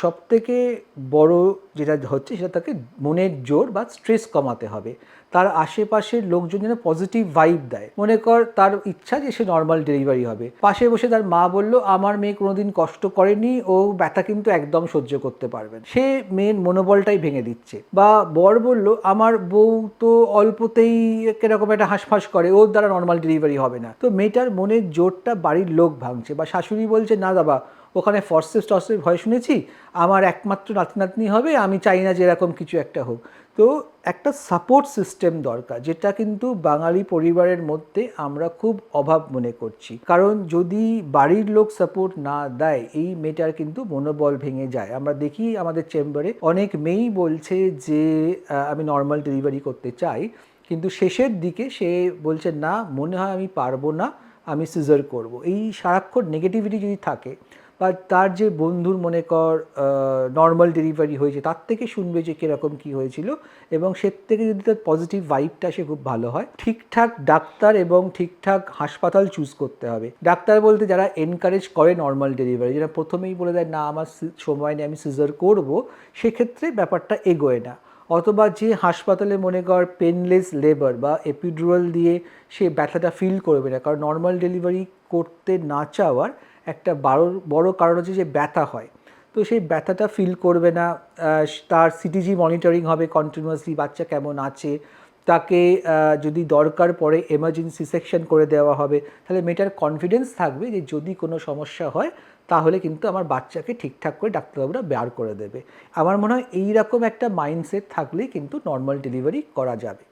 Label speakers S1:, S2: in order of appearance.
S1: সব থেকে বড় যেটা হচ্ছে সেটা তাকে মনের জোর বা স্ট্রেস কমাতে হবে। তার আশেপাশের লোকজন যেন পজিটিভ ভাইব দেয়। মনে কর তার ইচ্ছা যে সে নর্মাল ডেলিভারি হবে। পাশে বসে তার মা বলল, আমার মেয়ে কোনোদিন কষ্ট করেনি, ও ব্যথা কিন্তু একদম সহ্য করতে পারবে সে মেয়ের মনোবলটাই ভেঙে দিচ্ছে। বা বর বলল, আমার বউ তো অল্পতেই কীরকম একটা হাঁসফাঁস করে, ওর দ্বারা নর্মাল ডেলিভারি হবে না। তো মেয়েটার মনের জোরটা বাড়ির লোক ভাঙছে বা শাশুড়ি বলছে, না দাবা ওখানে ফর্সেস টর্সেস ভয় শুনেছি, আমার একমাত্র নাতি নাতনি হবে, আমি চাই না যে এরকম কিছু একটা হোক। তো একটা সাপোর্ট সিস্টেম দরকার, যেটা কিন্তু বাঙালি পরিবারের মধ্যে আমরা খুব অভাব মনে করছি। কারণ যদি বাড়ির লোক সাপোর্ট না দেয়, এই মেয়েটার কিন্তু মনোবল ভেঙে যায়। আমরা দেখি আমাদের চেম্বারে অনেক মেয়েই বলছে যে আমি নর্মাল ডেলিভারি করতে চাই, কিন্তু শেষের দিকে সে বলছে, না, মনে হয় আমি পারব না, আমি সিজার করব। এই সারাক্ষণ নেগেটিভিটি যদি থাকে বা তার যে বন্ধুর মনে কর নর্মাল ডেলিভারি হয়েছে, তার থেকে শুনবে যে কীরকম কী হয়েছিল এবং সে থেকে যদি তার পজিটিভ ভাইবটা সে খুব ভালো হয়। ঠিকঠাক ডাক্তার এবং ঠিকঠাক হাসপাতাল চুজ করতে হবে। ডাক্তার বলতে যারা এনকারেজ করে নর্মাল ডেলিভারি যারা প্রথমেই বলে দেয়, না, আমার সময় নেই, আমি সিজার করব, সেক্ষেত্রে ব্যাপারটা এগোয় না। অথবা যে হাসপাতালে মনে কর পেনলেস লেবার বা এপিডুরাল দিয়ে সে ব্যথাটা ফিল করবে না, কারণ নর্মাল ডেলিভারি করতে না চাওয়ার একটা বড় বড় কারণ হচ্ছে যে ব্যথা হয়। তো সেই ব্যথাটা ফিল করবে না তার সিটিজি মনিটরিং হবে কন্টিনিউয়াসলি বাচ্চা কেমন আছে, তাকে যদি দরকার পড়ে এমার্জেন্সি সেকশন করে দেওয়া হবে, তাহলে মেয়েটার কনফিডেন্স থাকবে যে যদি কোনো সমস্যা হয়, তাহলে কিন্তু আমার বাচ্চাকে ঠিকঠাক করে ডাক্তারবাবুরা বের করে দেবে। আমার মনে হয় এইরকম একটা মাইন্ডসেট থাকলেই কিন্তু নর্মাল ডেলিভারি করা যাবে।